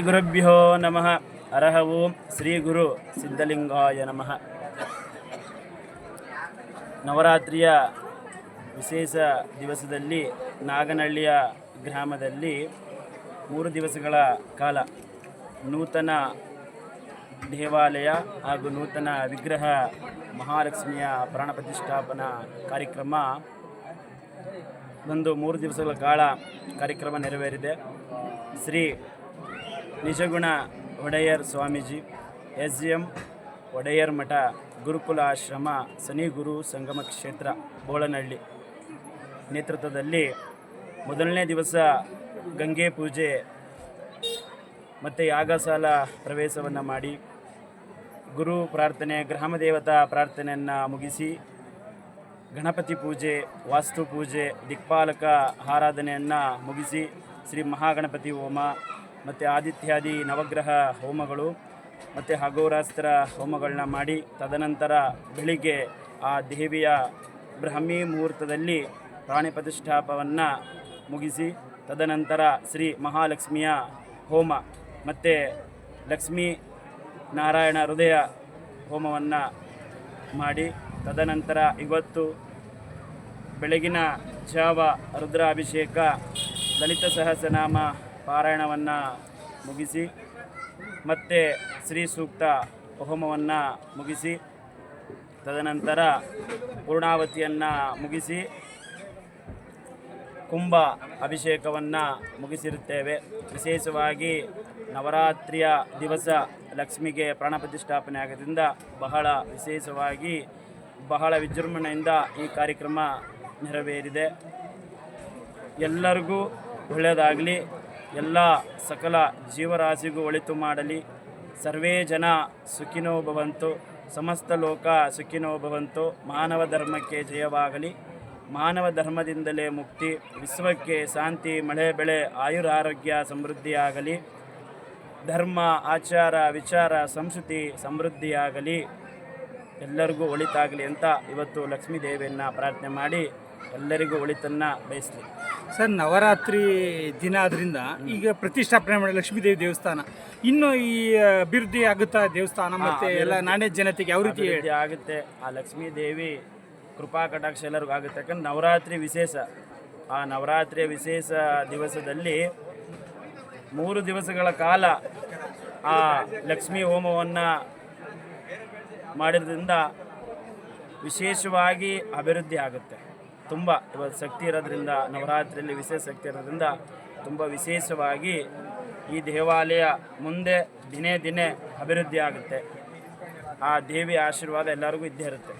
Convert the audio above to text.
ಗುರುಭ್ಯೋ ನಮಃ ಅರ್ಹವು ಓಂ ಶ್ರೀ ಗುರು ಸಿದ್ಧಲಿಂಗಾಯ ನಮಃ ನವರಾತ್ರಿಯ ವಿಶೇಷ ದಿವಸದಲ್ಲಿ ನಾಗನಹಳ್ಳಿಯ ಗ್ರಾಮದಲ್ಲಿ ಮೂರು ದಿವಸಗಳ ಕಾಲ ನೂತನ ದೇವಾಲಯ ಹಾಗೂ ನೂತನ ವಿಗ್ರಹ ಮಹಾಲಕ್ಷ್ಮಿಯ ಪ್ರಾಣ ಪ್ರತಿಷ್ಠಾಪನಾ ಕಾರ್ಯಕ್ರಮ. ಒಂದು ಮೂರು ದಿವಸಗಳ ಕಾಲ ಕಾರ್ಯಕ್ರಮ ನೆರವೇರಿದೆ. Shri Nijaguna Odeyar Swamiji S G M Odeyar ಮಠ, ಗುರುಕುಲ ಆಶ್ರಮ ಸನಿಗುರು ಸಂಗಮ ಕ್ಷೇತ್ರ, ಬೋಳನಹಳ್ಳಿ. ನೇತೃತ್ವದಲ್ಲಿ ಮೊದಲನೇ ದಿವಸ ಗಂಗೆ ಪೂಜೆ ಮತ್ತು ಯಾಗಸಾಲ ಪ್ರವೇಶವನ್ನು ಮಾಡಿ ಗುರು ಪ್ರಾರ್ಥನೆ, ಗ್ರಾಮ ದೇವತಾ ಪ್ರಾರ್ಥನೆಯನ್ನು ಮುಗಿಸಿ ಗಣಪತಿ ಪೂಜೆ, ವಾಸ್ತು ಪೂಜೆ, ದಿಕ್ಪಾಲಕ ಆರಾಧನೆಯನ್ನು ಮುಗಿಸಿ ಶ್ರೀ ಮಹಾಗಣಪತಿ ಹೋಮ ಮತ್ತು ಆದಿತ್ಯಾದಿ ನವಗ್ರಹ ಹೋಮಗಳು ಮತ್ತು ಹಗೋರಾಸ್ತ್ರ ಹೋಮಗಳನ್ನ ಮಾಡಿ ತದನಂತರ ಬೆಳಿಗ್ಗೆ ಆ ದೇವಿಯ ಬ್ರಹ್ಮಿ ಮುಹೂರ್ತದಲ್ಲಿ ಪ್ರಾಣಿ ಪ್ರತಿಷ್ಠಾಪವನ್ನು ಮುಗಿಸಿ ತದನಂತರ ಶ್ರೀ ಮಹಾಲಕ್ಷ್ಮಿಯ ಹೋಮ ಮತ್ತು ಲಕ್ಷ್ಮೀ ನಾರಾಯಣ ಹೃದಯ ಹೋಮವನ್ನು ಮಾಡಿ ತದನಂತರ ಇವತ್ತು ಬೆಳಗಿನ ಜಾವ ರುದ್ರಾಭಿಷೇಕ ಲಲಿತ ಸಹಸ್ರನಾಮ ಪಾರಾಯಣವನ್ನು ಮುಗಿಸಿ, ಮತ್ತೆ ಶ್ರೀ ಸೂಕ್ತ ಹೋಮವನ್ನು ಮುಗಿಸಿ, ತದನಂತರ ಪೂರ್ಣಾವತಿಯನ್ನು ಮುಗಿಸಿ, ಕುಂಭ ಅಭಿಷೇಕವನ್ನು ಮುಗಿಸಿರುತ್ತೇವೆ. ವಿಶೇಷವಾಗಿ ನವರಾತ್ರಿಯ ದಿವಸ ಲಕ್ಷ್ಮಿಗೆ ಪ್ರಾಣ ಪ್ರತಿಷ್ಠಾಪನೆ ಆಗೋದ್ರಿಂದ ಬಹಳ ವಿಶೇಷವಾಗಿ ಬಹಳ ವಿಜೃಂಭಣೆಯಿಂದ ಈ ಕಾರ್ಯಕ್ರಮ ನೆರವೇರಿದೆ. ಎಲ್ಲರಿಗೂ ಒಳ್ಳೆಯದಾಗಲಿ. ಎಲ್ಲ ಸಕಲ ಜೀವರಾಶಿಗೂ ಒಳಿತು ಮಾಡಲಿ. ಸರ್ವೇ ಜನ ಸುಖಿನೋ ಭವಂತು. ಸಮಸ್ತ ಲೋಕ ಸುಖಿನೋ ಭವಂತು. ಮಾನವ ಧರ್ಮಕ್ಕೆ ಜಯವಾಗಲಿ. ಮಾನವ ಧರ್ಮದಿಂದಲೇ ಮುಕ್ತಿ. ವಿಶ್ವಕ್ಕೆ ಶಾಂತಿ, ಮಳೆ, ಬೆಳೆ, ಆಯುರಾರೋಗ್ಯ ಸಮೃದ್ಧಿಯಾಗಲಿ. ಧರ್ಮ, ಆಚಾರ, ವಿಚಾರ, ಸಂಸ್ಕೃತಿ ಸಮೃದ್ಧಿಯಾಗಲಿ. ಎಲ್ಲರಿಗೂ ಒಳಿತಾಗಲಿ ಅಂತ ಇವತ್ತು ಲಕ್ಷ್ಮೀ ದೇವಿಯನ್ನು ಪ್ರಾರ್ಥನೆ ಮಾಡಿ ಎಲ್ಲರಿಗೂ ಒಳಿತನ್ನು ಬಯಸ್ತೀವಿ ಸರ್ ನವರಾತ್ರಿ ದಿನ ಆದ್ರಿಂದ ಈಗ ಪ್ರತಿಷ್ಠಾಪನೆ ಮಾಡಿ ಲಕ್ಷ್ಮೀದೇವಿ ದೇವಸ್ಥಾನ. ಇನ್ನು ಈ ಅಭಿವೃದ್ಧಿ ಆಗುತ್ತಾ ದೇವಸ್ಥಾನ ಮತ್ತೆ ಎಲ್ಲ ನಾಣ್ಯ ಜನತೆಗೆ ಯಾವ ರೀತಿ ಅಭಿವೃದ್ಧಿ ಆಗುತ್ತೆ ಆ ಲಕ್ಷ್ಮೀ ದೇವಿ ಕೃಪಾ ಕಟಾಕ್ಷ ಎಲ್ಲರಿಗೂ ಆಗುತ್ತೆ. ಯಾಕಂದ್ರೆ ನವರಾತ್ರಿ ವಿಶೇಷ. ಆ ನವರಾತ್ರಿಯ ವಿಶೇಷ ದಿವಸದಲ್ಲಿ ಮೂರು ದಿವಸಗಳ ಕಾಲ ಆ ಲಕ್ಷ್ಮೀ ಹೋಮವನ್ನು ಮಾಡಿದ್ರಿಂದ ವಿಶೇಷವಾಗಿ ಅಭಿವೃದ್ಧಿ ಆಗುತ್ತೆ. ತುಂಬ ಇವತ್ತು ಶಕ್ತಿ ಇರೋದ್ರಿಂದ, ನವರಾತ್ರಿಯಲ್ಲಿ ವಿಶೇಷ ಶಕ್ತಿ ಇರೋದ್ರಿಂದ ತುಂಬ ವಿಶೇಷವಾಗಿ ಈ ದೇವಾಲಯ ಮುಂದೆ ದಿನೇ ದಿನೇ ಅಭಿವೃದ್ಧಿ ಆಗುತ್ತೆ. ಆ ದೇವಿ ಆಶೀರ್ವಾದ ಎಲ್ಲರಿಗೂ ಇದ್ದೇ ಇರುತ್ತೆ.